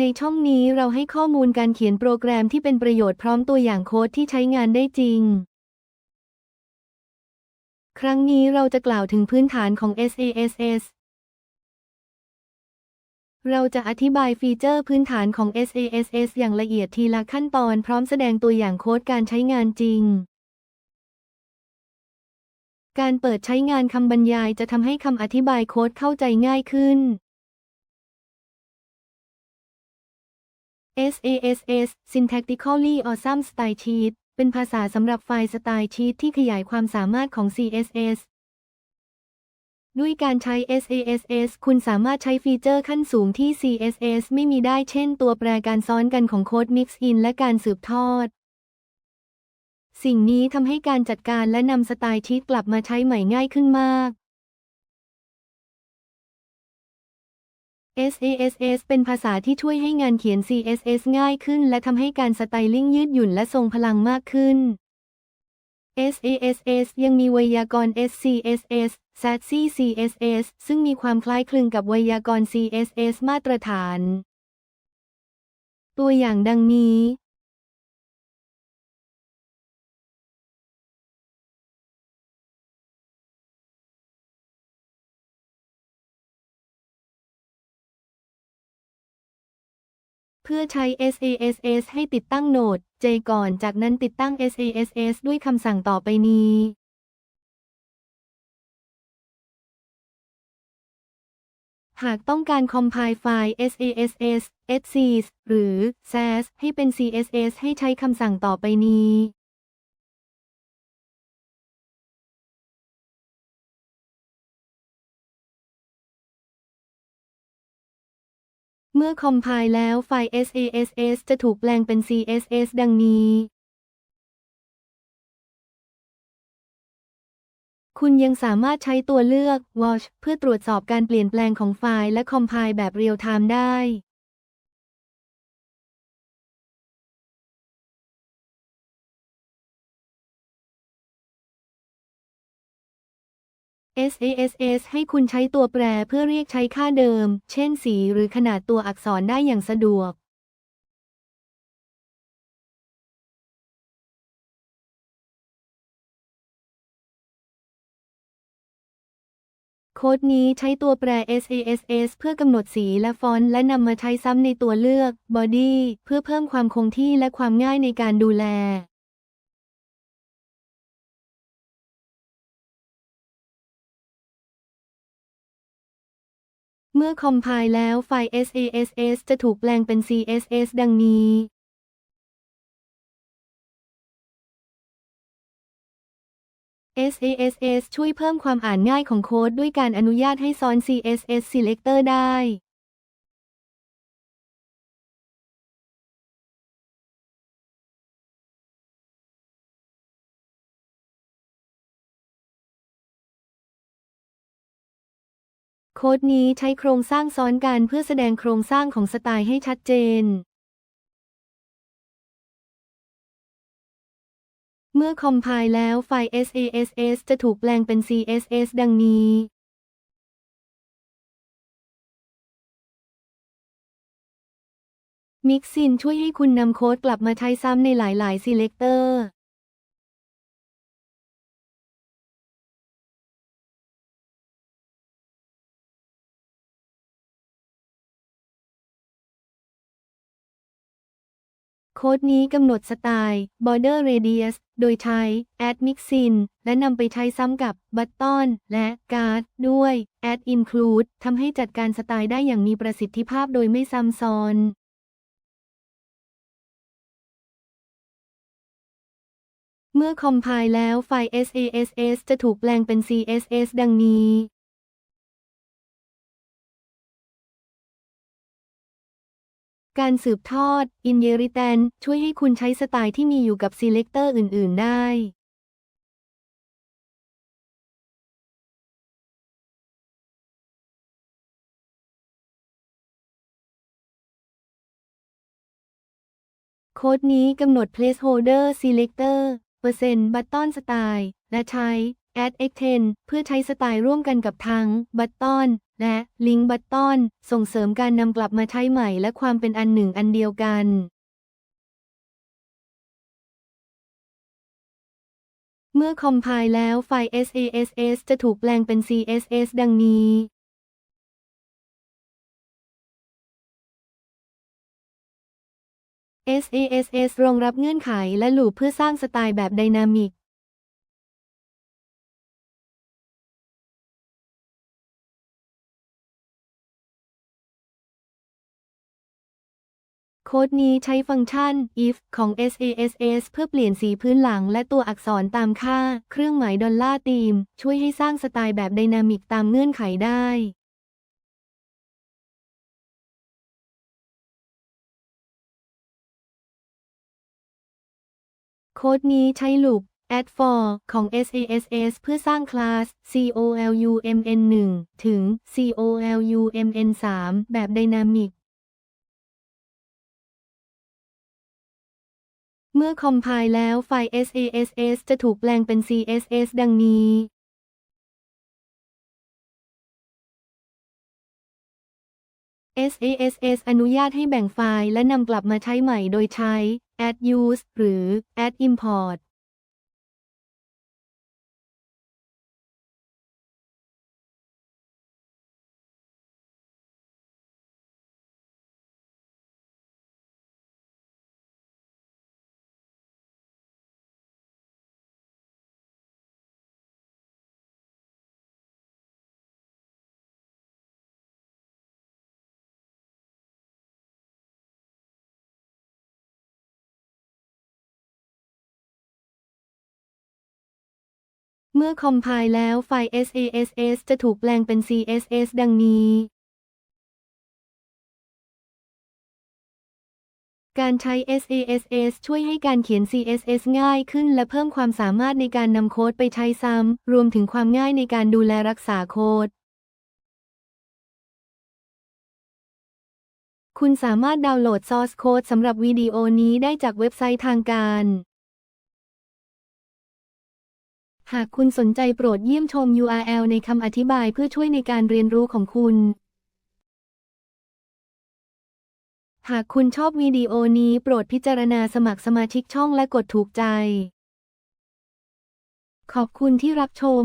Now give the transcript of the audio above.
ในช่องนี้เราให้ข้อมูลการเขียนโปรแกรมที่เป็นประโยชน์พร้อมตัวอย่างโค้ดที่ใช้งานได้จริง ครั้งนี้เราจะกล่าวถึงพื้นฐานของ SASS เราจะอธิบายฟีเจอร์พื้นฐานของ SASS อย่างละเอียดทีละขั้นตอนพร้อมแสดงตัวอย่างโค้ดการใช้งานจริง การเปิดใช้งานคำบรรยายจะทำให้คำอธิบายโค้ดเข้าใจง่ายขึ้น SASS Syntactically Awesome Style Sheet เป็นภาษาสำหรับไฟล์สไตล์ชีตที่ขยายความสามารถของ CSS ด้วยการใช้ SASS คุณสามารถใช้ฟีเจอร์ขั้นสูงที่ CSS ไม่มีได้เช่นตัวแปรการซ้อนกันของโค้ด Mix In และการสืบทอด สิ่งนี้ทำให้การจัดการและนำสไตล์ชีตกลับมาใช้ใหม่ง่ายขึ้นมาก SASS เป็นภาษาที่ช่วยให้งานเขียน CSS ง่ายขึ้น และทำให้การสไตลิ่งยืดหยุ่นและทรงพลังมากขึ้น SASS ยังมีไวยากรณ์ SCSS SASSY CSS ซึ่งมีความคล้ายคลึงกับไวยากรณ์ CSS มาตรฐาน ตัวอย่างดังนี้ เพื่อใช้ SASS ให้ติดตั้งโหนด J ก่อนจากนั้นติดตั้ง SASS ด้วยคำสั่งต่อไปนี้ หากต้องการคอมไพล์ไฟล์ SASS SCS หรือ SAS ให้เป็น CSS ให้ใช้คำสั่งต่อไปนี้ เมื่อคอมไพล์แล้วไฟล์ SASS จะถูกแปลงเป็น CSS ดังนี้ คุณยังสามารถใช้ตัวเลือก Watch เพื่อตรวจสอบการเปลี่ยนแปลงของไฟล์และคอมไพล์แบบเรียลไทม์ได้ SASS ให้คุณใช้ตัวแปรเพื่อเรียกใช้ค่าเดิม เช่นสีหรือขนาดตัวอักษรได้อย่างสะดวก โค้ดนี้ใช้ตัวแปร SASS เพื่อกำหนดสีและฟอนต์และนำมาใช้ซ้ำในตัวเลือก Body เพื่อเพิ่มความคงที่และความง่ายในการดูแล เมื่อคอมไพล์แล้วไฟล์ SASS จะถูกแปลงเป็น CSS ดังนี้ SASS ช่วยเพิ่มความอ่านง่ายของโค้ดด้วยการอนุญาตให้ซ้อน CSS Selector ได้ ค้ดนี้ใช้โครงสร้างซ้อนกันเพื่อแสดงโครงสร้างของสไตล์ให้ชัดเจน เมื่อคอมไพล์แล้วไฟล์ SASS จะถูกแปลงเป็น CSS ดังนี้ Mixin ช่วยให้คุณนำโค้ดกลับมาใช้ซ้ำในหลาย ๆ Selector ค้ดนี้กำหนดสไตล์ border radius โดยใช้ add mixin และนำไปใช้ซ้ำกับ button และ guard ด้วย add include ทำให้จัดการสไตล์ได้อย่างมีประสิทธิภาพโดยไม่ซ้ำซ้อนเมื่อคอมไพล์แล้วไฟล์ SASS จะถูกแปลงเป็น CSS ดังนี้ การสืบทอด Inheritance ช่วยให้คุณใช้สไตล์ที่มีอยู่กับ Selector อื่น ๆ ได้โค้ดนี้กำหนด placeholder selector เปอร์เซ็นต์ button style และใช้ Add X10 เพื่อใช้สไตล์ร่วมกันกับทั้ง Button และ Link Button ส่งเสริมการนำกลับมาใช้ใหม่และความเป็นอันหนึ่งอันเดียวกันเมื่อคอมไพล์แล้วไฟล์ SASS จะถูกแปลงเป็น CSS ดังนี้ SASS รองรับเงื่อนไขและลูปเพื่อสร้างสไตล์แบบไดนามิก โค้ดนี้ใช้ฟังก์ชัน if ของ SASS เพื่อเปลี่ยนสีพื้นหลังและตัวอักษรตามค่า เครื่องหมายดอลลาร์ธีม ช่วยให้สร้างสไตล์แบบไดนามิกตามเงื่อนไขได้ โค้ดนี้ใช้ลูป add for ของ SASS เพื่อสร้างคลาส COLUMN1 ถึง COLUMN3 แบบไดนามิก เมื่อคอมไพล์แล้วไฟล์ SASS จะถูกแปลงเป็น CSS ดังนี้ SASS อนุญาตให้แบ่งไฟล์และนำกลับมาใช้ใหม่โดยใช้ add use หรือ add import มื่อคอมไพล์แล้วไฟล์ SASS จะถูกแปลงเป็น CSS ดังนี้ การใช้ SASS ช่วยให้การเขียน CSS ง่ายขึ้นและเพิ่มความสามารถในการนำโค้ดไปใช้ซ้ำ รวมถึงความง่ายในการดูแลรักษาโค้ด คุณสามารถดาวน์โหลด Source Code สำหรับวิดีโอนี้ได้จากเว็บไซต์ทางการ หากคุณสนใจโปรดเยี่ยมชม URL ในคำอธิบายเพื่อช่วยในการเรียนรู้ของคุณ หากคุณชอบวิดีโอนี้โปรดพิจารณาสมัครสมาชิกช่องและกดถูกใจ ขอบคุณที่รับชม